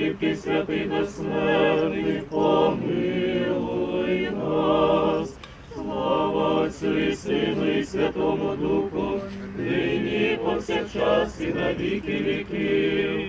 кріпкий, святий, безсмертний, помилуй нас. Слава Отцю і Сину і Святому Духу, нині повсякчас і на віки віків.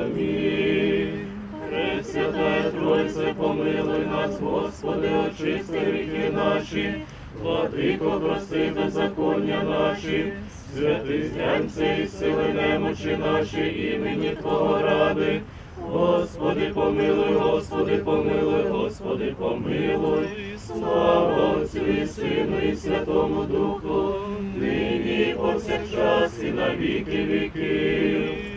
Амінь. Пресвятая Тройце, помилуй нас, Господи, очисти гріхи наші, владико, прости беззаконня наші, святий зглянься і сили немочі наші, імені Твого ради. Господи, помилуй, Господи, помилуй, Господи, помилуй, слава Отцю Сину і Святому Духу, нині повсякчас і на віки віків.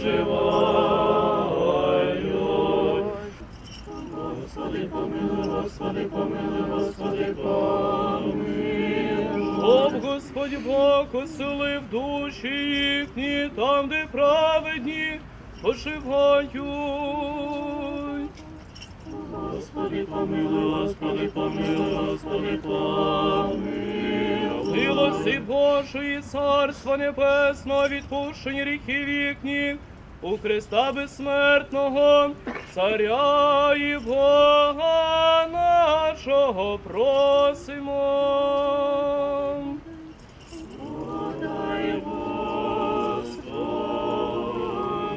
твої. Господи, помилуй, Господи, помилуй, Господи, помилуй. Щоб Господь Бог оселив душі їхні, там, де праведні поживають. Господи, помилуй, Господи, помилуй, Господи, помилуй. Милості Божої, Царства Небесного, відпущені гріхів їхні, у Христа безсмертного, Царя і Бога нашого просимо.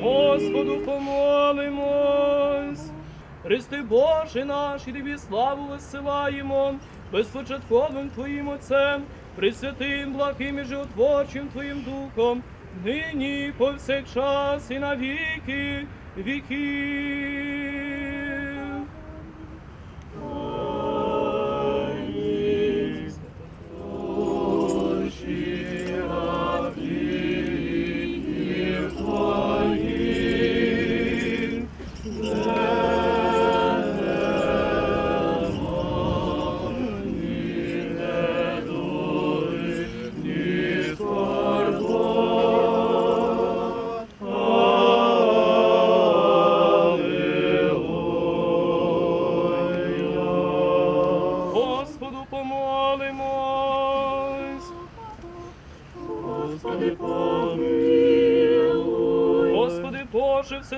Господу помолимось. Христи Боже наш, і тобі славу висилаємо, безпочатковим Твоїм Отцем, присвятим, благим і животворчим Твоїм Духом, нині, повсякчас і на віки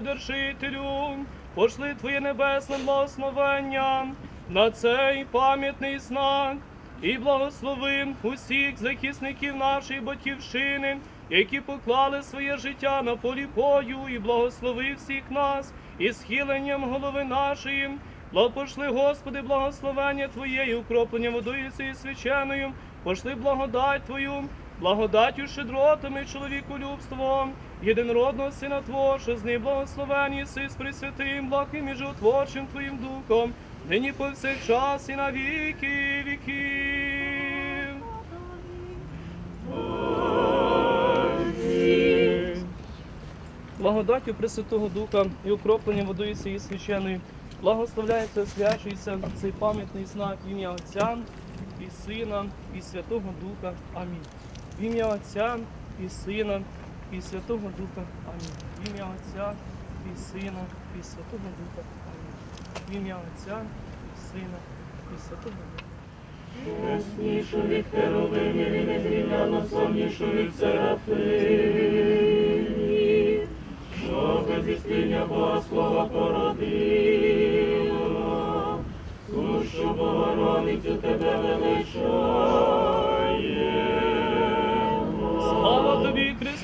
Вседержителю, пошли Твоє небесне благословення на цей пам'ятний знак і благослови усіх захисників нашої батьківщини, які поклали своє життя на полі бою, і благослови всіх нас і схиленням голови нашої. Благопошли, Господи, благословення Твоє, укроплення водою цією свяченою, пошли благодать Твою, благодаттю щедротами і чоловіколюбством, єдинородного Сина Твого, що з ним благословені єси з пресвятим, благим і животворчим Твоїм Духом, нині повсякчас і на віки віків. Благодаттю Пресвятого Духа і укроплення водою цієї священої благословляється, освячується цей пам'ятний знак ім'я Отця і Сина, і Святого Духа. Амінь. В ім'я Отця і Сина, і Святого Духа. Амінь. В ім'я Отця і Сина, і Святого Духа. Амінь. В ім'я Отця і Сина, і Святого Духа. Яснішу від херовимів і незрівняно соннішу від серафимів, що без звістиння Бога слова породила, Сушу Богородицю тебе величаємо.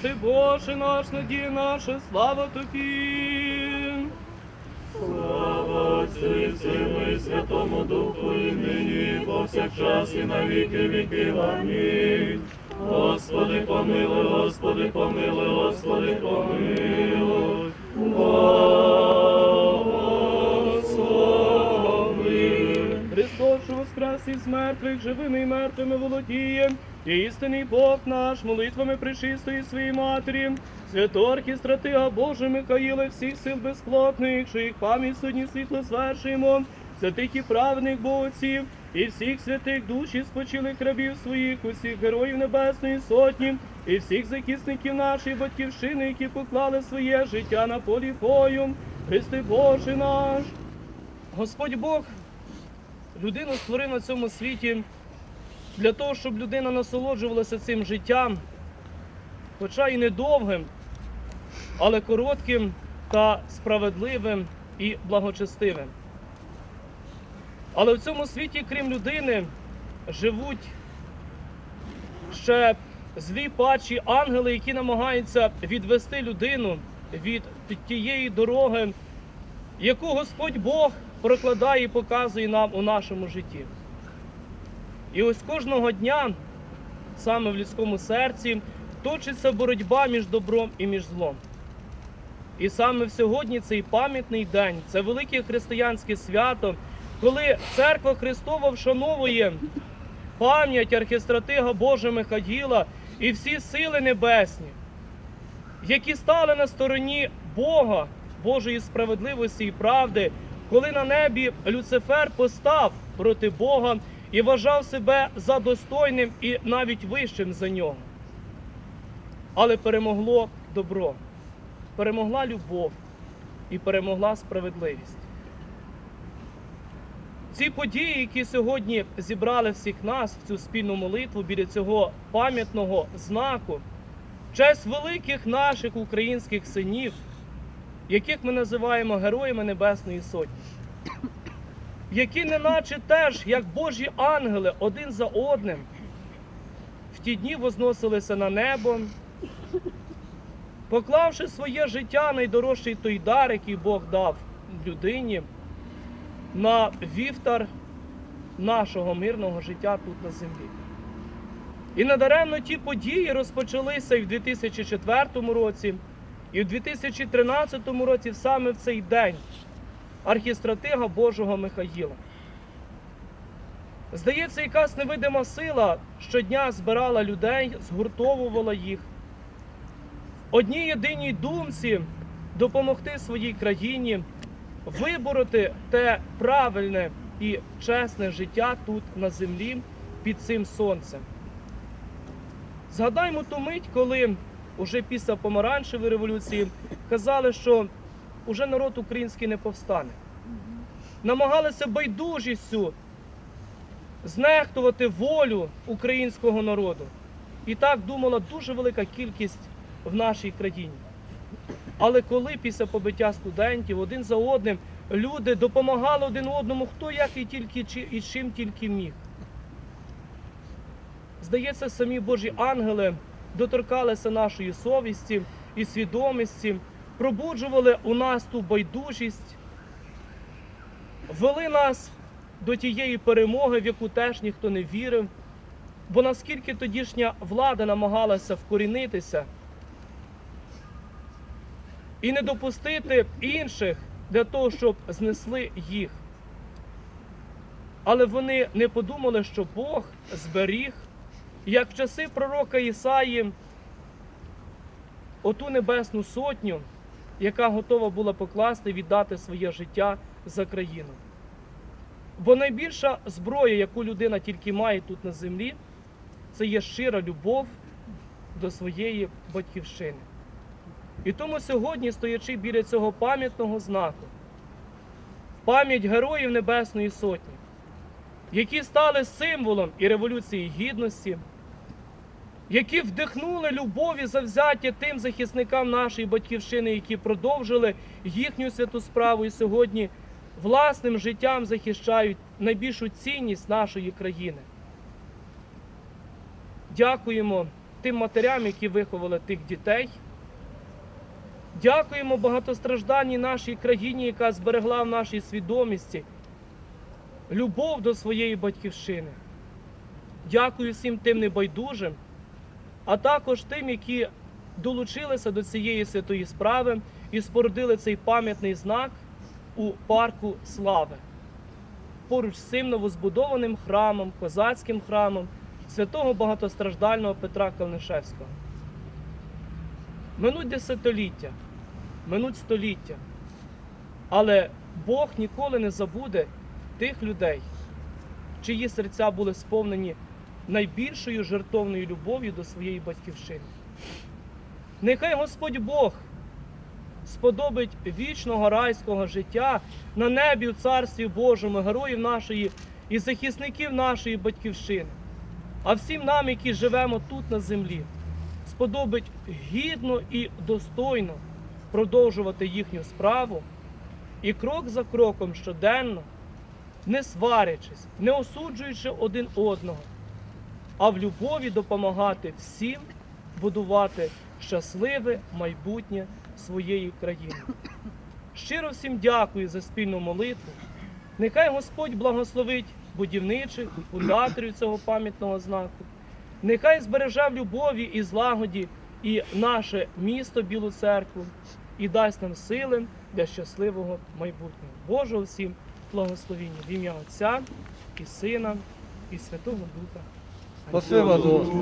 Христе Боже наш, надія наша, слава тобі. Слава Отцю Сину і Святому Духу, і нині, і повсякчас, і на віки віків. Амінь. Господи, помилуй, Господи, помилуй, Господи, помилуй. Христос, що воскрес із мертвих, живими і мертвими володіє, і істинний Бог наш, молитвами причистої своєї матері, святого архістратига Боже Михаїла, всіх сил безплотних, що їх пам'ять судні світло звершуємо, святих і праведних Богців, і всіх святих душі спочилих рабів своїх, усіх героїв Небесної Сотні, і всіх захисників нашої батьківщини, які поклали своє життя на полі бою. Христи Боже наш. Господь Бог людину створив на цьому світі для того, щоб людина насолоджувалася цим життям, хоча і недовгим, але коротким та справедливим і благочестивим. Але в цьому світі, крім людини, живуть ще злі пачі ангели, які намагаються відвести людину від тієї дороги, яку Господь Бог прокладає і показує нам у нашому житті. І ось кожного дня, саме в людському серці, точиться боротьба між добром і між злом. І саме сьогодні цей пам'ятний день, це велике християнське свято, коли церква Христова вшановує пам'ять архістратига Божа Михаїла і всі сили небесні, які стали на стороні Бога, Божої справедливості і правди, коли на небі Люцифер постав проти Бога і вважав себе за достойним і навіть вищим за нього. Але перемогло добро, перемогла любов і перемогла справедливість. Ці події, які сьогодні зібрали всіх нас в цю спільну молитву біля цього пам'ятного знаку, честь великих наших українських синів, яких ми називаємо Героями Небесної Сотні, які неначе теж, як Божі ангели, один за одним, в ті дні возносилися на небо, поклавши своє життя, найдорожчий той дар, який Бог дав людині, на вівтар нашого мирного життя тут на землі. І надаремно ті події розпочалися і в 2004 році, і в 2013 році, саме в цей день, архістратига Божого Михаїла. Здається, якась невидима сила щодня збирала людей, згуртовувала їх. Одній єдиній думці допомогти своїй країні вибороти те правильне і чесне життя тут на землі під цим сонцем. Згадаймо ту мить, коли уже після помаранчевої революції казали, що уже народ український не повстане. Намагалися байдужістю знехтувати волю українського народу. І так думала дуже велика кількість в нашій країні. Але коли після побиття студентів один за одним люди допомагали один одному, хто як і тільки і чим тільки міг. Здається, самі Божі ангели доторкалися нашої совісті і свідомості, пробуджували у нас ту байдужість, вели нас до тієї перемоги, в яку теж ніхто не вірив. Бо наскільки тодішня влада намагалася вкорінитися і не допустити інших для того, щоб знесли їх. Але вони не подумали, що Бог зберіг, як в часи пророка Ісаї, оту небесну сотню, яка готова була покласти віддати своє життя за країну. Бо найбільша зброя, яку людина тільки має тут на землі, це є щира любов до своєї батьківщини. І тому сьогодні, стоячи біля цього пам'ятного знаку, пам'ять героїв Небесної Сотні, які стали символом і Революції Гідності, які вдихнули любов і завзяття тим захисникам нашої батьківщини, які продовжили їхню святу справу і сьогодні власним життям захищають найбільшу цінність нашої країни. Дякуємо тим матерям, які виховали тих дітей. Дякуємо багатостражданній нашій країні, яка зберегла в нашій свідомості любов до своєї батьківщини. Дякую всім тим небайдужим, а також тим, які долучилися до цієї святої справи і спорудили цей пам'ятний знак у парку Слави. Поруч з цим новозбудованим храмом, козацьким храмом святого багатостраждального Петра Калнишевського. Минуть десятиліття, минуть століття, але Бог ніколи не забуде тих людей, чиї серця були сповнені найбільшою жертовною любов'ю до своєї батьківщини. Нехай Господь Бог сподобить вічного райського життя на небі у Царстві Божому, героїв нашої і захисників нашої батьківщини. А всім нам, які живемо тут на землі, сподобить гідно і достойно продовжувати їхню справу і крок за кроком щоденно, не сварячись, не осуджуючи один одного, а в любові допомагати всім будувати щасливе майбутнє своєї країни. Щиро всім дякую за спільну молитву. Нехай Господь благословить будівничих фундаторів цього пам'ятного знаку. Нехай збереже в любові і злагоді і наше місто Білу церкву і дасть нам сили для щасливого майбутнього. Божого всім благословіння в ім'я Отця і Сина, і Святого Духа. Спасибо, Господи.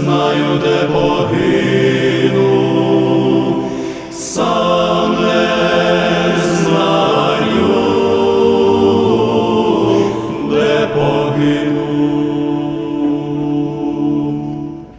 знаю, де погину,